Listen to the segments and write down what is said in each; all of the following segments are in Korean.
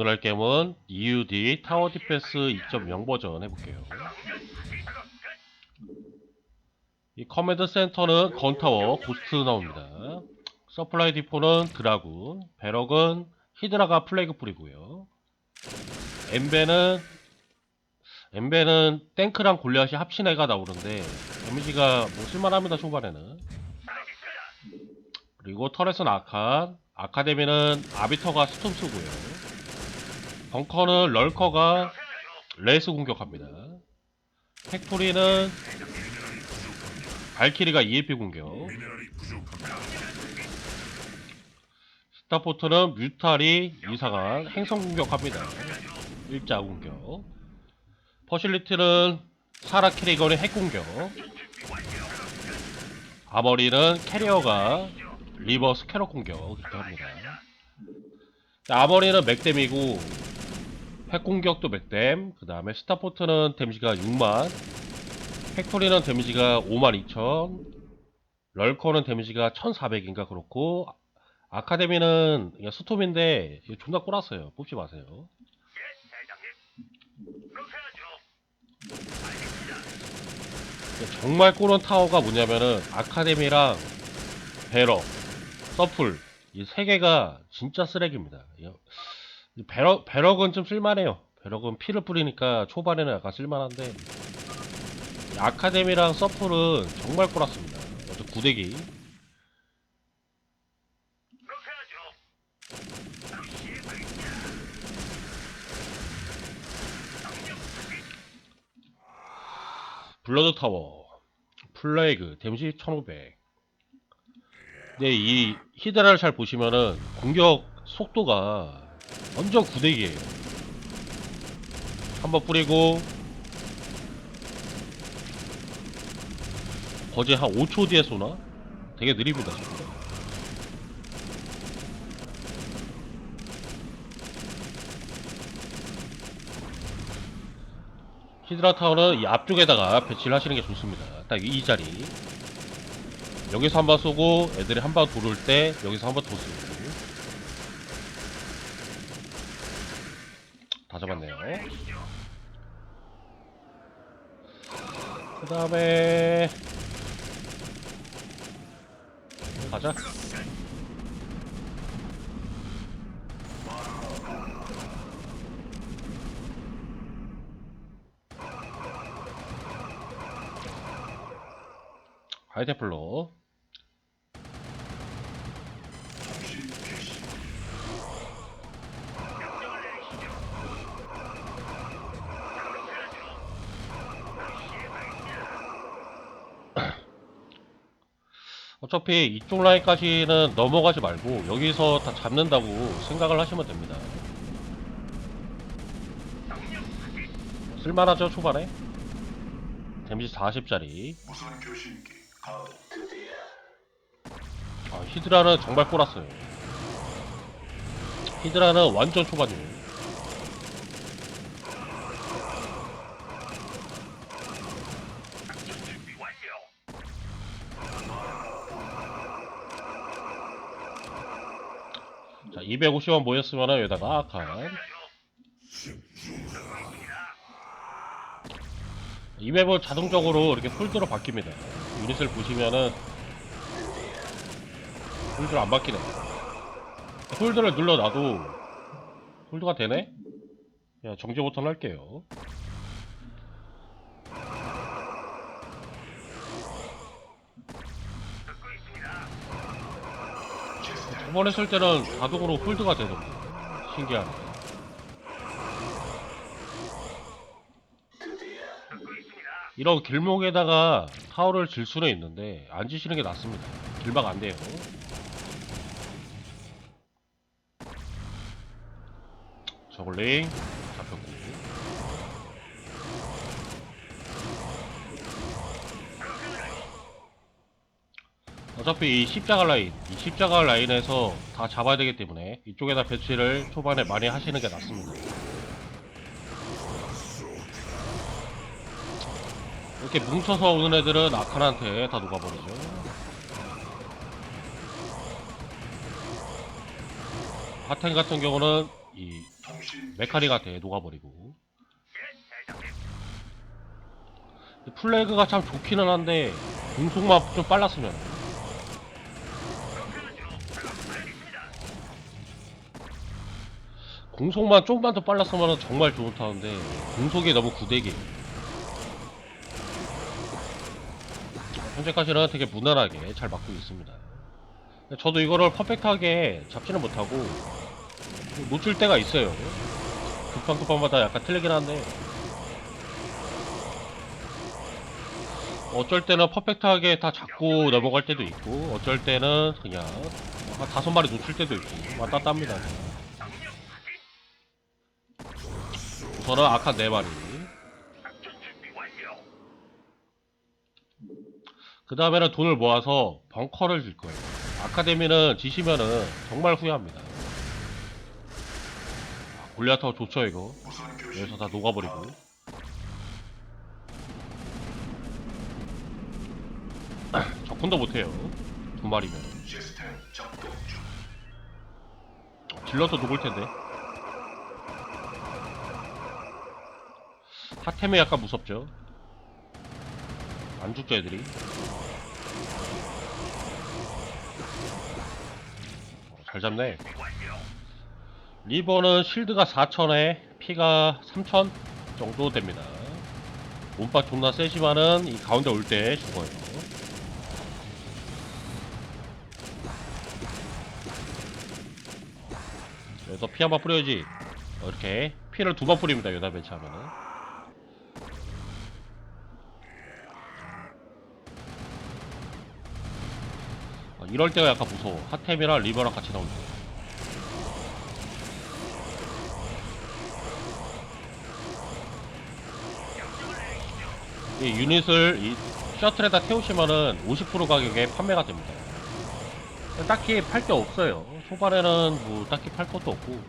오늘 할 게임은 EUD 타워 디펜스 2.0 버전 해볼게요. 이 커맨드 센터는 건타워 고스트 나옵니다. 서플라이 디포는 드라군, 배럭은 히드라가 플래그 뿌리고요. 엠베는 엠베는 탱크랑 골리앗이 합친 애가 나오는데 데미지가 뭐 쓸만합니다 초반에는. 그리고 터렛은 아칸, 아카데미는 아비터가 스톰 쓰고요. 벙커는 럴커가 레이스 공격합니다. 팩토리는 발키리가 EMP 공격. 스타포트는 뮤탈이 이상한 행성 공격합니다. 일자 공격. 퍼실리티는 사라 캐리건의 핵 공격. 아머리는 캐리어가 리버스 캐럿 공격 이렇게 합니다. 아머리는 맥댐이고 핵 공격도 맥댐. 그 다음에 스타포트는 데미지가 6만. 팩토리는 데미지가 52,000. 럴커는 데미지가 1,400인가 그렇고 아카데미는 스톰인데 존나 꼬랐어요. 뽑지 마세요. 정말 꼬는 타워가 뭐냐면은 아카데미랑 베럭, 서플 이 세 개가 진짜 쓰레기입니다. 이 베럭 베럭은 좀 쓸만해요. 베럭은 피를 뿌리니까 초반에는 약간 쓸만한데 이 아카데미랑 서플은 정말 꼬랐습니다. 어떤 구대기. 블러드 타워, 플레이그, 데미지 1500. 근데 이 히드라를 잘 보시면은 공격 속도가 완전 구대기예요. 한번 뿌리고 거제 한 5초 뒤에 쏘나? 되게 느립니다. 히드라 타워는 이 앞쪽에다가 배치를 하시는 게 좋습니다. 딱 이 자리. 여기서 한 번 쏘고 애들이 한 번 돌을 때 여기서 한 번 더 쏘고. 다 잡았네요. 그 다음에 가자. 하이테플로 어차피 이쪽 라인까지는 넘어가지 말고 여기서 다 잡는다고 생각을 하시면 됩니다. 쓸만하죠 초반에? 데미지 40짜리 무슨 교신기 가동 아, 히드라는 정말 꼬랐어요. 히드라는 완전 초반이에요. 자, 250원 모였으면 여기다가 아칸. 이 맵은 자동적으로 이렇게 폴드로 바뀝니다. 유닛을 보시면은 홀드를 안 바뀌네. 홀드를 눌러놔도 홀드가 되네? 야, 정지 버튼 할게요. 저번에 쓸 때는 자동으로 홀드가 되던데. 신기하네. 이런 길목에다가 타워를 질 수는 있는데 안 지시는 게 낫습니다. 길막 안 돼요. 저글링 잡혔고 어차피 이 십자가 라인 이 십자가 라인에서 다 잡아야 되기 때문에 이쪽에다 배치를 초반에 많이 하시는 게 낫습니다. 이렇게 뭉쳐서 오는 애들은 아칸한테 다 녹아버리죠. 하텐 같은 경우는 이 메카닉한테 녹아버리고. 플래그가 참 좋기는 한데 공속만 좀 빨랐으면 공속만 조금만 더 빨랐으면 정말 좋은 타는데 공속이 너무 구대기. 현재까지는 되게 무난하게 잘 막고 있습니다. 저도 이거를 퍼펙트하게 잡지는 못하고 놓칠 때가 있어요. 급한 급한마다 약간 틀리긴 한데. 어쩔 때는 퍼펙트하게 다 잡고 넘어갈 때도 있고 어쩔 때는 그냥 한 다섯 마리 놓칠 때도 있고 왔다 합니다 우선은 아카 네 마리. 그 다음에는 돈을 모아서 벙커를 줄 거예요. 아카데미는 지시면은 정말 후회합니다. 아, 골리아타워 좋죠 이거? 여기서 다 녹아버리고. 접근도 못해요. 두 마리면. 질러도 녹을 텐데 하템이 약간 무섭죠? 안 죽죠 애들이? 어, 잘 잡네. 리버는 실드가 4000에 피가 3000 정도 됩니다. 몸박 존나 세지만은 이 가운데 올 때 죽어요. 그래서 피 한 번 뿌려야지. 어, 이렇게 피를 두 번 뿌립니다 여다 배치하면은 이럴 때가 약간 무서워 핫템이랑 리버랑 같이 때이 유닛을 이 셔틀에다 태우시면은 50% 가격에 판매가 됩니다. 딱히 팔 게 없어요. 초반에는 뭐 딱히 팔 것도 없고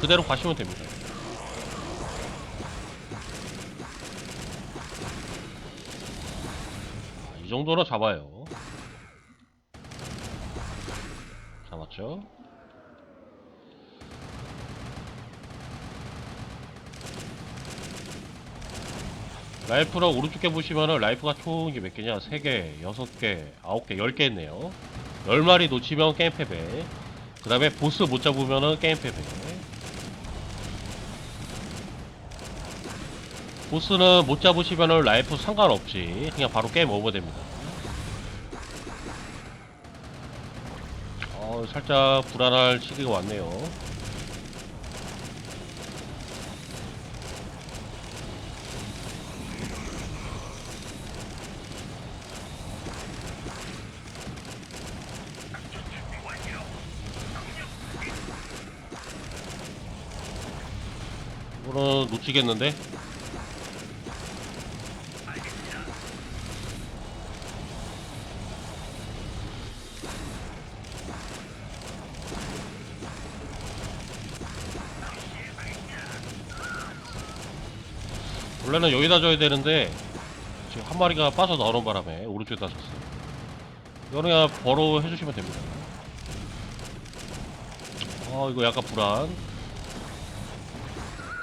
그대로 가시면 됩니다. 아, 이 정도는 잡아요. 잡았죠? 라이프랑 오른쪽에 보시면은 라이프가 총 이게 몇 개냐? 3개, 6개, 9개, 10개 있네요. 10마리 놓치면 게임 패배. 그 다음에 보스 못 잡으면은 게임 패배. 보스는 못 잡으시면은 라이프 상관없이 그냥 바로 게임 오버 됩니다. 살짝 불안할 시기가 왔네요. 이거는 놓치겠는데? 원래는 여기다 줘야 되는데 지금 한 마리가 빠져 나오는 바람에 오른쪽에다 줬어요. 이거는 버로 해주시면 됩니다. 어 이거 약간 불안.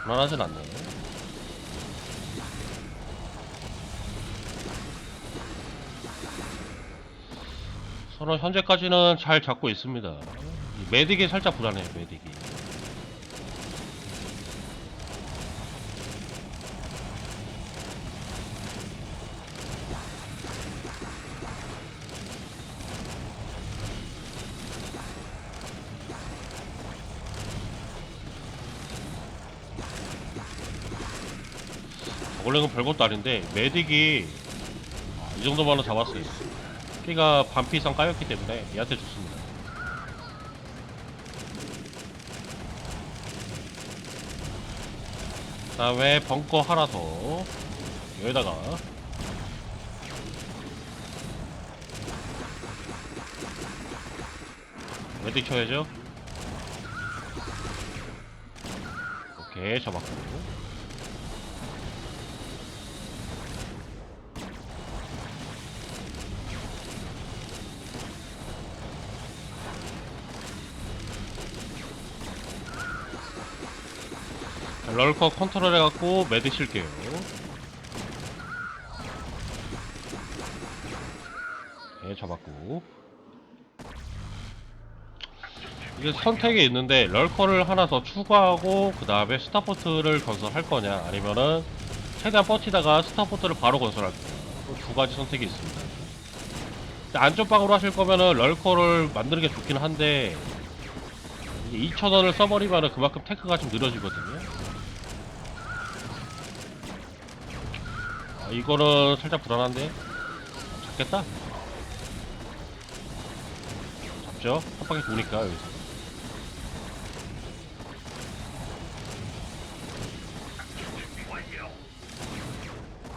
불안하진 않네. 서로 현재까지는 잘 잡고 있습니다. 이 메딕이 살짝 불안해요, 메딕이. 원래 는 별것도 아닌데 메딕이 이 정도만은 잡았어요. 피가 반피 이상 까였기 때문에 얘한테 좋습니다. 다음에 벙커 하나 더 여기다가 메딕 쳐야죠. 오케이 잡았고 럴커 컨트롤 해갖고 매드 칠게요. 네, 잡았고. 이게 선택이 있는데, 럴커를 하나 더 추가하고, 그 다음에 스타포트를 건설할 거냐, 아니면은, 최대한 버티다가 스타포트를 바로 건설할 거냐. 그두 가지 선택이 있습니다. 근데 안전방으로 하실 거면은, 럴커를 만드는 게 좋긴 한데, 2,000원을 써버리면은 그만큼 테크가 좀 느려지거든요. 아, 이거는 살짝 불안한데? 잡겠다? 잡죠? 한 바퀴 도니까, 여기서.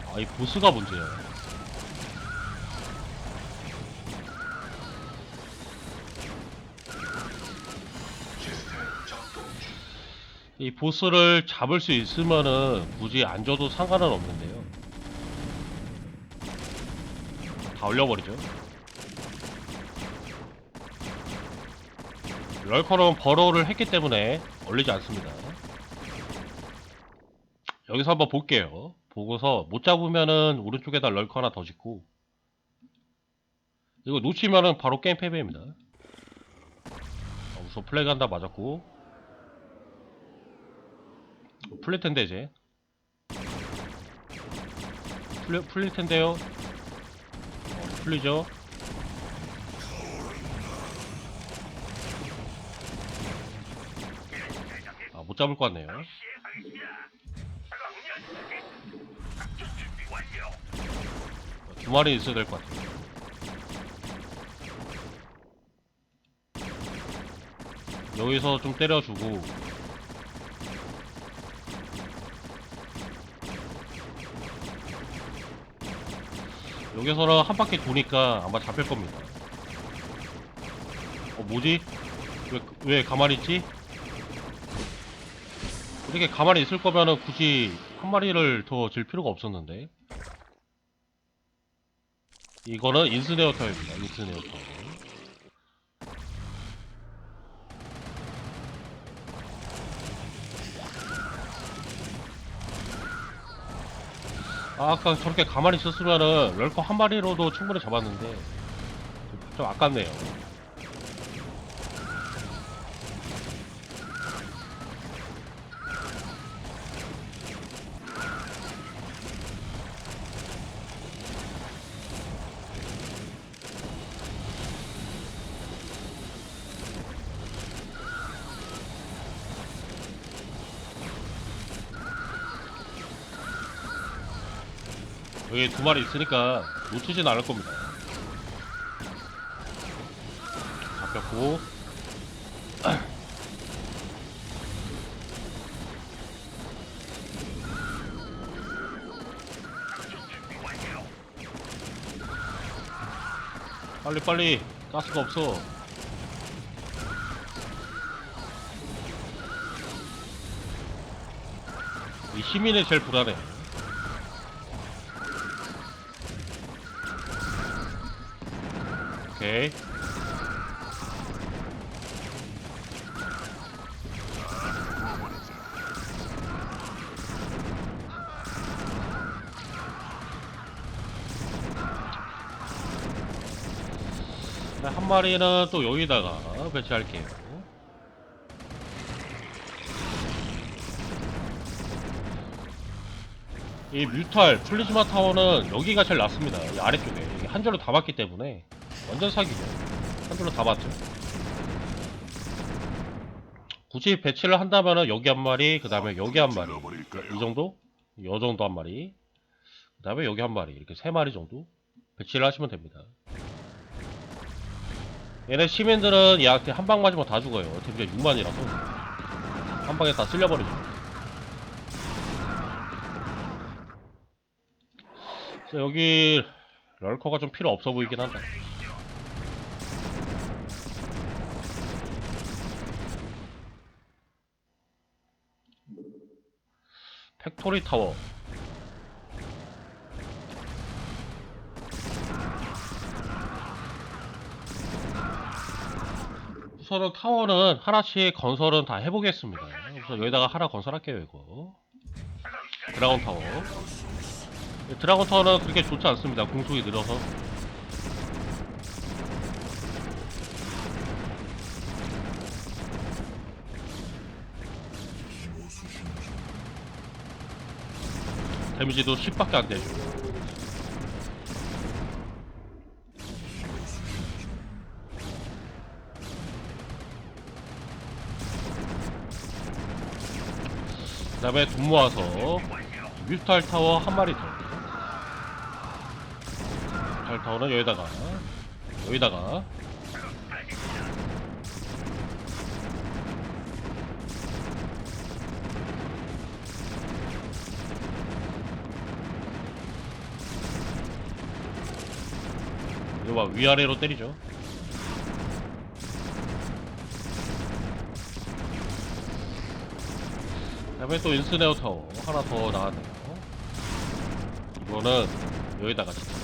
아, 이 보스가 문제야. 이 보스를 잡을 수 있으면은 굳이 안 줘도 상관은 없는데요. 다 올려버리죠. 럴커는 버로우를 했기 때문에 올리지 않습니다. 여기서 한번 볼게요. 보고서 못 잡으면은 오른쪽에다 럴커 하나 더 짓고 이거 놓치면은 바로 게임 패배입니다. 어, 우선 플래그 한다 맞았고 풀릴 텐데 이제 풀릴 텐데요 어, 풀리죠? 아 못 잡을 것 같네요. 어, 두 마리 있어야 될 것 같아요. 여기서 좀 때려주고 여기서는 한 바퀴 도니까 아마 잡힐 겁니다. 어, 뭐지? 왜, 왜 가만히 있지? 이렇게 가만히 있을 거면은 굳이 한 마리를 더 질 필요가 없었는데. 이거는 인스네어터입니다. 인스네어터. 아, 아까 저렇게 가만히 있었으면은 럴커 한 마리로도 충분히 잡았는데 좀, 좀 아깝네요. 여기 두 마리 있으니까 놓치진 않을 겁니다. 잡혔고. 빨리 빨리 가스가 없어. 이 시민이 제일 불안해. 마리는 또 여기다가 배치할게요. 이 뮤탈 플리즈마 타워는 여기가 제일 낫습니다. 이 아래쪽에 한 줄로 다 봤기 때문에 완전 사기죠. 한 줄로 다 봤죠. 굳이 배치를 한다면은 여기 한 마리, 그 다음에 여기 한 마리, 이 정도, 요 정도 한 마리, 그 다음에 여기 한 마리 이렇게 세 마리 정도 배치를 하시면 됩니다. 얘네 시민들은 약한방 맞으면 다 죽어요. 데미지가 6만이라서 한 방에 다 쓸려버리죠. 그래서 여기 럴커가 좀 필요 없어 보이긴 한다. 팩토리 타워. 우선은 타워는 하나씩 건설은 다 해보겠습니다. 우선 여기다가 하나 건설할게요, 이거. 드라곤 타워. 드라곤 타워는 그렇게 좋지 않습니다. 공속이 늘어서. 데미지도 10밖에 안 되죠. 다음에 돈 모아서 뮤탈 타워 한 마리 더. 뮤탈 타워는 여기다가, 여기다가. 이거 봐, 위아래로 때리죠. 다음에 또 인스네어 타워 하나 더 나왔네요. 이거는 여기다가 진짜.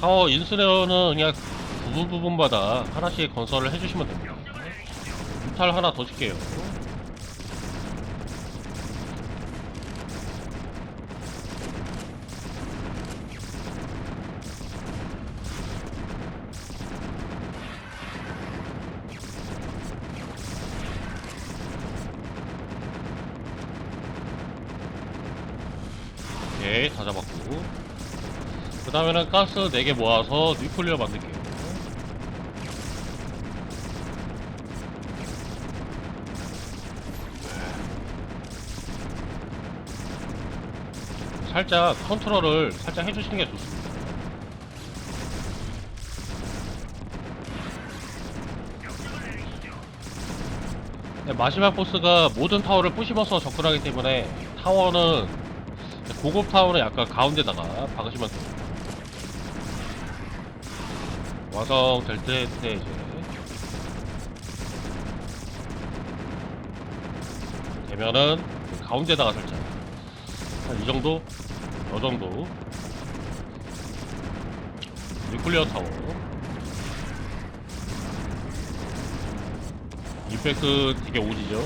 타워 인스네어는 그냥 부분 부분마다 하나씩 건설을 해주시면 됩니다. 무탈 하나 더 줄게요. 오케이 다 잡았고 그 다음에는 가스 4개 모아서 뉴클리어 만들게요 살짝 컨트롤을 살짝 해주시는 게 좋습니다. 네, 마지막 보스가 모든 타워를 부시면서 접근하기 때문에 타워는 고급 타워는 약간 가운데다가 박으시면 돼요 완성될 때, 때 이제. 되면은 그 가운데다가 설정 한 이 정도? 요 정도. 뉴클리어 타워. 임팩트 되게 오지죠?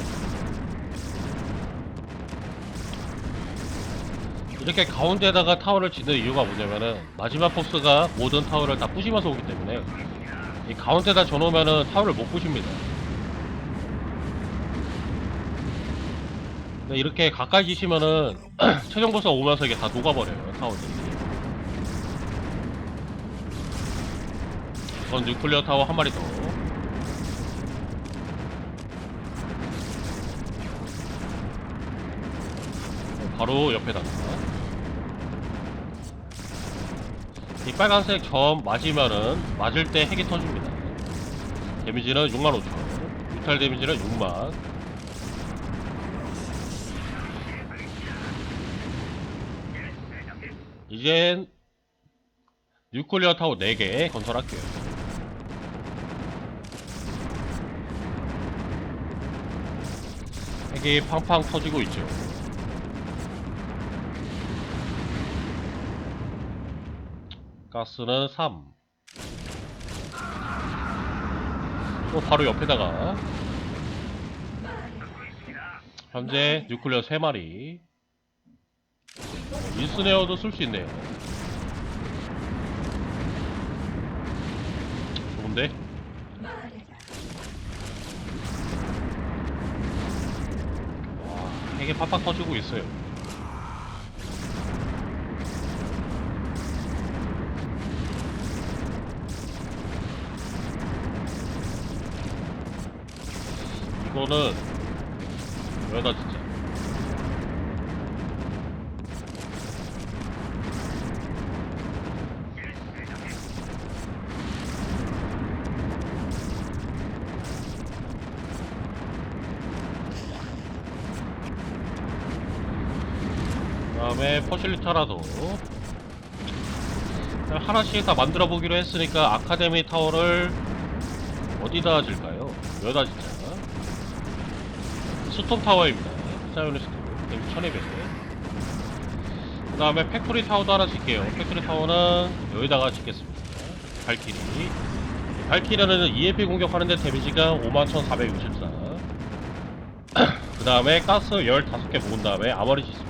이렇게 가운데다가 타워를 짓는 이유가 뭐냐면은 마지막 보스가 모든 타워를 다 부시면서 오기 때문에 이 가운데다 줘놓으면은 타워를 못 부십니다. 이렇게 가까이 지시면은 최종 보스가 오면서 이게 다 녹아버려요 타워들이. 전 뉴클리어 타워 한 마리 더. 바로 옆에다가. 이 빨간색 점 맞으면은 맞을 때 핵이 터집니다. 데미지는 6만 5천. 뮤탈 데미지는 6만. 이젠 뉴클리어 타워 4개 건설할게요. 핵이 팡팡 터지고 있죠. 가스는 3. 또 바로 옆에다가 현재 뉴클리어 3마리 인스네어도 쓸 수 있네요 좋은데? 와 핵이 팍팍 터지고 있어요 이거는 여기다 진짜 더 하나씩 다 만들어 보기로 했으니까 아카데미 타워를 어디다 질까요? 여기다 짓자. 스톰 타워입니다. 사이오닉 스톰. 데미지 1200. 그 다음에 팩토리 타워도 하나 짓게요. 팩토리 타워는 여기다가 짓겠습니다. 발키리. 발키리는 EMP 공격하는데 데미지가 51,464. 그 다음에 가스 15개 모은 다음에 아머리 짓습니다.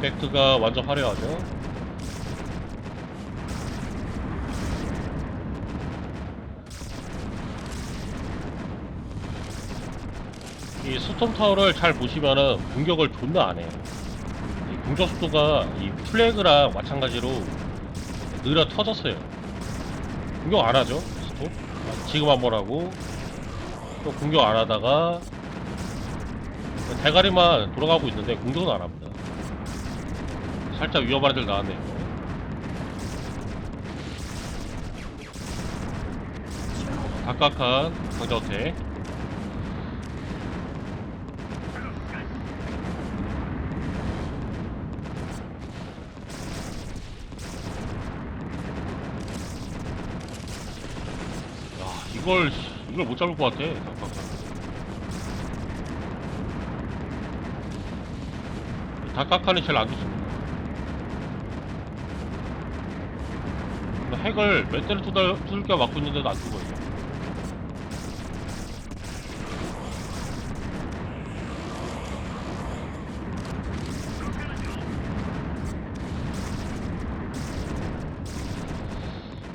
팩트가 완전 화려하죠. 이 스톰 타워를 잘 보시면은 공격을 존나 안 해요. 이 공격 속도가 이 플래그랑 마찬가지로 느려 터졌어요. 공격 안 하죠, 스톰? 아, 지금 한번 하고 또 공격 안 하다가 대가리만 돌아가고 있는데 공격은 안 합니다. 살짝 위험한 애들 나왔네요. 각각한 강자호태 야 이걸 씨, 이걸 못 잡을 것 같아 각각한 다카칸이 제일 안 좋습니다. 근데 핵을 몇 대를 두들, 두들겨 맞고 있는데도 안 죽어요.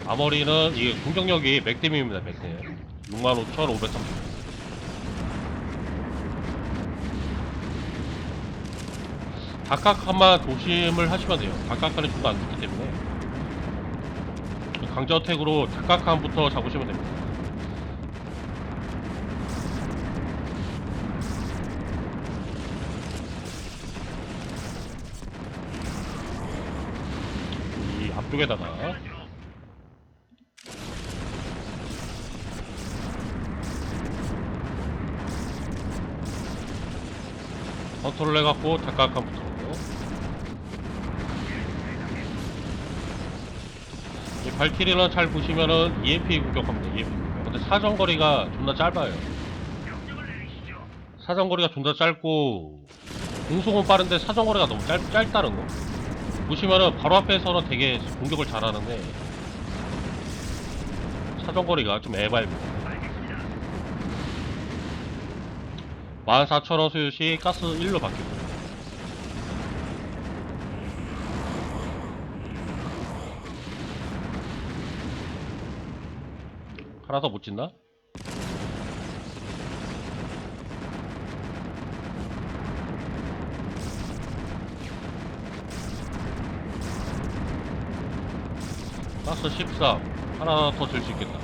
아머리는 이게 공격력이 맥댐입니다, 맥댐. 65,530. 각각한만 조심을 하시면 돼요. 각각한이 좀더 안 좋기 때문에 강저택으로 각각한부터 잡으시면 됩니다. 이 앞쪽에다가 컨트롤 해갖고 각각한부터 이 발키리는 잘 보시면은 EMP 공격합니다. EMP 공격. 근데 사정거리가 존나 짧아요. 사정거리가 존나 짧고 공속은 빠른데 사정거리가 너무 짧, 짧다는 거. 보시면은 바로 앞에서는 되게 공격을 잘하는데 사정거리가 좀 애발입니다. 14,000원 소요시 가스 1로 바뀌고 하나 더 못 짓나? 가스 13 하나 더 질 수 있겠다.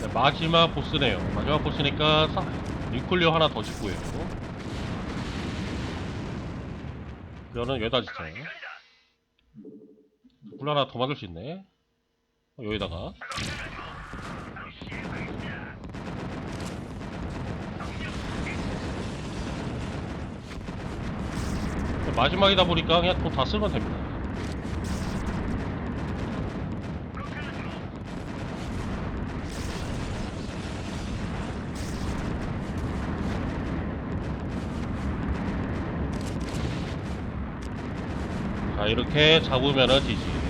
네, 마지막 보스네요. 마지막 보스니까 사, 뉴클리어 하나 더 짓고요 이거는 여기다 짓자. 불 하나 더 만들 수 있네. 어, 여기다가. 마지막이다 보니까 그냥 돈 다 쓰면 됩니다 자 이렇게 잡으면은 지지